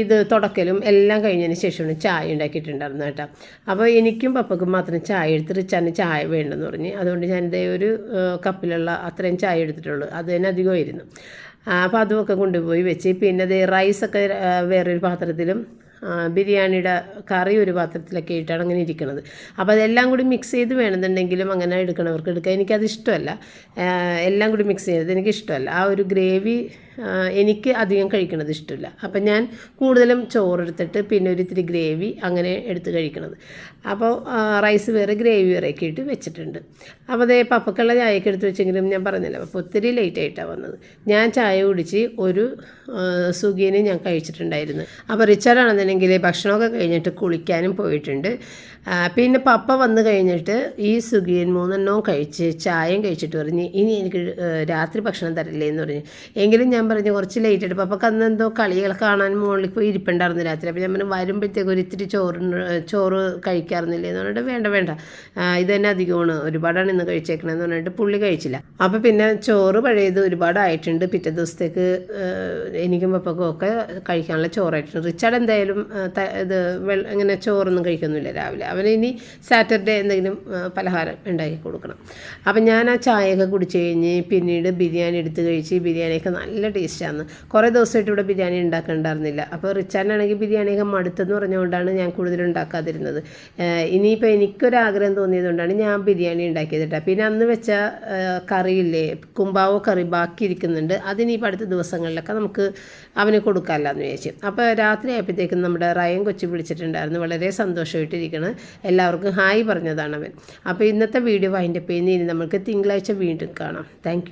ഇത് തുടക്കലും എല്ലാം കഴിഞ്ഞതിന് ശേഷമാണ് ചായ ഉണ്ടാക്കിയിട്ടുണ്ടായിരുന്നത് കേട്ടോ. അപ്പോൾ എനിക്കും പപ്പക്കും മാത്രം ചായ എടുത്ത് റിച്ചാണ് ചായ വേണ്ടെന്ന് പറഞ്ഞ് അതുകൊണ്ട് ഞാൻ ഇതേ ഒരു കപ്പിലുള്ള അത്രയും ചായ എടുത്തിട്ടുള്ളൂ. അത് തന്നെ അധികമായിരുന്നു അപ്പോൾ അതുമൊക്കെ കൊണ്ടുപോയി വെച്ച്. പിന്നെ അത് റൈസൊക്കെ വേറൊരു പാത്രത്തിലും ബിരിയാണിയുടെ കറി ഒരു പാത്രത്തിലൊക്കെ ഇട്ടാണ് അങ്ങനെ ഇരിക്കുന്നത് അപ്പോൾ അതെല്ലാം കൂടി മിക്സ് ചെയ്ത് വേണമെന്നുണ്ടെങ്കിലും അങ്ങനെ എടുക്കണവർക്ക് എടുക്കാം എനിക്കത് ഇഷ്ടമല്ല എല്ലാം കൂടി മിക്സ് ചെയ്തത് എനിക്കിഷ്ടമല്ല. ആ ഒരു ഗ്രേവി എനിക്ക് അധികം കഴിക്കണത് ഇഷ്ടമില്ല അപ്പം ഞാൻ കൂടുതലും ചോറെടുത്തിട്ട് പിന്നെ ഒരു ഇത്തിരി ഗ്രേവി അങ്ങനെ എടുത്ത് കഴിക്കണത്. അപ്പോൾ റൈസ് വേറെ ഗ്രേവി വേറെ ഒക്കെ ഇട്ട് വെച്ചിട്ടുണ്ട്. അപ്പോൾ അതേ പപ്പക്കുള്ള ചായയൊക്കെ എടുത്ത് വെച്ചെങ്കിലും ഞാൻ പറഞ്ഞില്ല അപ്പോൾ ഒത്തിരി ലേറ്റ് ആയിട്ടാണ് വന്നത്. ഞാൻ ചായ കുടിച്ച് ഒരു സുഖീനെ ഞാൻ കഴിച്ചിട്ടുണ്ടായിരുന്നു. അപ്പോൾ റിച്ചാർഡാണെന്നുണ്ടെങ്കിൽ ഭക്ഷണമൊക്കെ കഴിഞ്ഞിട്ട് കുളിക്കാനും പോയിട്ടുണ്ട്. പിന്നെ പപ്പ വന്നു കഴിഞ്ഞിട്ട് ഈ സുഖിയൻ മൂന്നെണ്ണവും കഴിച്ച് ചായയും കഴിച്ചിട്ട് പറഞ്ഞ് ഇനി എനിക്ക് രാത്രി ഭക്ഷണം തരില്ലേ എന്ന് പറഞ്ഞു. എങ്കിലും ഞാൻ പറഞ്ഞു കുറച്ച് ലേറ്റ് ആയിട്ട് പപ്പക്ക് അന്ന് എന്തോ കളികൾ കാണാൻ മുകളിൽ പോയി ഇരിപ്പുണ്ടായിരുന്നു രാത്രി. അപ്പോൾ ഞാൻ പറഞ്ഞു വരുമ്പോഴത്തേക്ക് ഒരു ഇത്തിരി ചോറ് ചോറ് കഴിക്കാറുന്നില്ലേ? എന്ന് പറഞ്ഞിട്ട് വേണ്ട വേണ്ട. ഇത് തന്നെ അധികമാണ്. ഒരുപാടാണ് ഇന്ന് കഴിച്ചേക്കണമെന്ന് പറഞ്ഞിട്ട് പുള്ളി കഴിച്ചില്ല. അപ്പോൾ പിന്നെ ചോറ് പഴയത് ഒരുപാടായിട്ടുണ്ട്. പിറ്റേ ദിവസത്തേക്ക് എനിക്കും പപ്പക്കും ഒക്കെ കഴിക്കാനുള്ള ചോറായിട്ടുണ്ട്. റിച്ചാർഡ് എന്തായാലും ഇത് ഇങ്ങനെ ചോറൊന്നും കഴിക്കുന്നില്ല രാവിലെ. അവന് ഇനി സാറ്റർഡേ എന്തെങ്കിലും പലഹാരം ഉണ്ടാക്കി കൊടുക്കണം. അപ്പം ഞാൻ ആ ചായയൊക്കെ കുടിച്ച് കഴിഞ്ഞ് പിന്നീട് ബിരിയാണി എടുത്ത് കഴിച്ച് ബിരിയാണിയൊക്കെ നല്ല ടേസ്റ്റാണ് കുറേ ദിവസമായിട്ട് ഇവിടെ ബിരിയാണി ഉണ്ടാക്കണ്ടായിരുന്നില്ല. അപ്പോൾ റിച്ചാനാണെങ്കിൽ ബിരിയാണിയൊക്കെ മടുത്തെന്ന് പറഞ്ഞുകൊണ്ടാണ് ഞാൻ കൂടുതൽ ഉണ്ടാക്കാതിരുന്നത്. ഇനിയിപ്പോൾ എനിക്കൊരാഗ്രഹം തോന്നിയതുകൊണ്ടാണ് ഞാൻ ബിരിയാണി ഉണ്ടാക്കിയത് പിന്നെ അന്ന് വെച്ച കറിയില്ലേ കുമ്പാവോ കറി ബാക്കി ഇരിക്കുന്നുണ്ട് അതിനിപ്പോൾ അടുത്ത ദിവസങ്ങളിലൊക്കെ നമുക്ക് അവന് കൊടുക്കാമല്ലോ എന്ന് അപ്പോൾ രാത്രി ആയപ്പോഴത്തേക്കും നമ്മുടെ റയൻ കൊച്ചു വിളിച്ചിട്ടുണ്ടായിരുന്നു. വളരെ സന്തോഷമായിട്ടിരിക്കണം. എല്ലാവർക്കും ഹായ് പറഞ്ഞതാണ് അവൻ. അപ്പോൾ ഇന്നത്തെ വീഡിയോ വൈൻഡപ്പ് ചെയ്യുന്ന ഇനി നമുക്ക് തിങ്കളാഴ്ച വീണ്ടും കാണാം. താങ്ക്